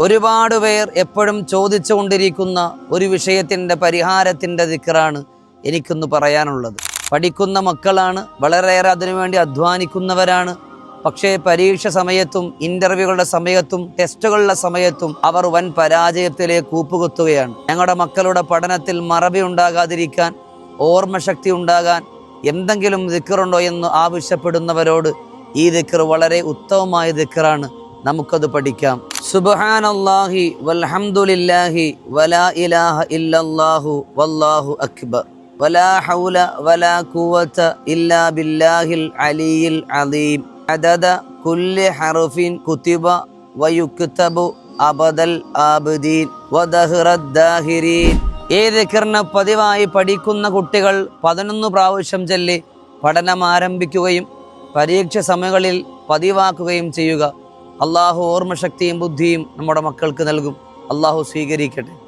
ഒരുപാട് പേർ എപ്പോഴും ചോദിച്ചുകൊണ്ടിരിക്കുന്ന ഒരു വിഷയത്തിന്റെ പരിഹാരത്തിന്റെ ദിക്കറാണ് എനിക്കൊന്ന് പറയാനുള്ളത്. പഠിക്കുന്ന മക്കളാണ് വളരെയേറെ അതിനുവേണ്ടി അധ്വാനിക്കുന്നവരാണ്. പക്ഷേ പരീക്ഷ സമയത്തും ഇന്റർവ്യൂകളുടെ സമയത്തും ടെസ്റ്റുകളുടെ സമയത്തും അവർ വൻ പരാജയത്തിലേക്ക് കൂപ്പുകുത്തുകയാണ്. ഞങ്ങളുടെ മക്കളുടെ പഠനത്തിൽ മറവി ഉണ്ടാകാതിരിക്കാൻ ഓർമ്മശക്തി ഉണ്ടാകാൻ എന്തെങ്കിലും ദിക്കറുണ്ടോ എന്ന് ആവശ്യപ്പെടുന്നവരോട് ഈ ദിക്കർ വളരെ ഉത്തമമായ ദിക്കറാണ് നമുക്കത് പഠിക്കാം. സുബ്ഹാനല്ലാഹി വൽഹംദുലില്ലാഹി വലാ ഇലാഹ ഇല്ലല്ലാഹു വല്ലാഹു അക്ബർ. വലാ ഹൗല വലാ ഖുവത ഇല്ലാ ബില്ലാഹിൽ അലിയിൽ അലീം അദദ കുല്ലി ഹർഫിൻ കുതിബ വയുക്തബു അബദൽ ആബിദീൻ. വദഹ്റദ്ദാഹിരീൻ ഈ ദിക്കറിന് പതിവായി പഠിക്കുന്ന കുട്ടികൾ പതിനൊന്ന് പ്രാവശ്യം ചൊല്ലി പഠനം ആരംഭിക്കുകയും പരീക്ഷ സമയങ്ങളിൽ പതിവാക്കുകയും ചെയ്യുക. അള്ളാഹു ഓർമ്മശക്തിയും ബുദ്ധിയും നമ്മുടെ മക്കൾക്ക് നൽകും. അള്ളാഹു സ്വീകരിക്കട്ടെ.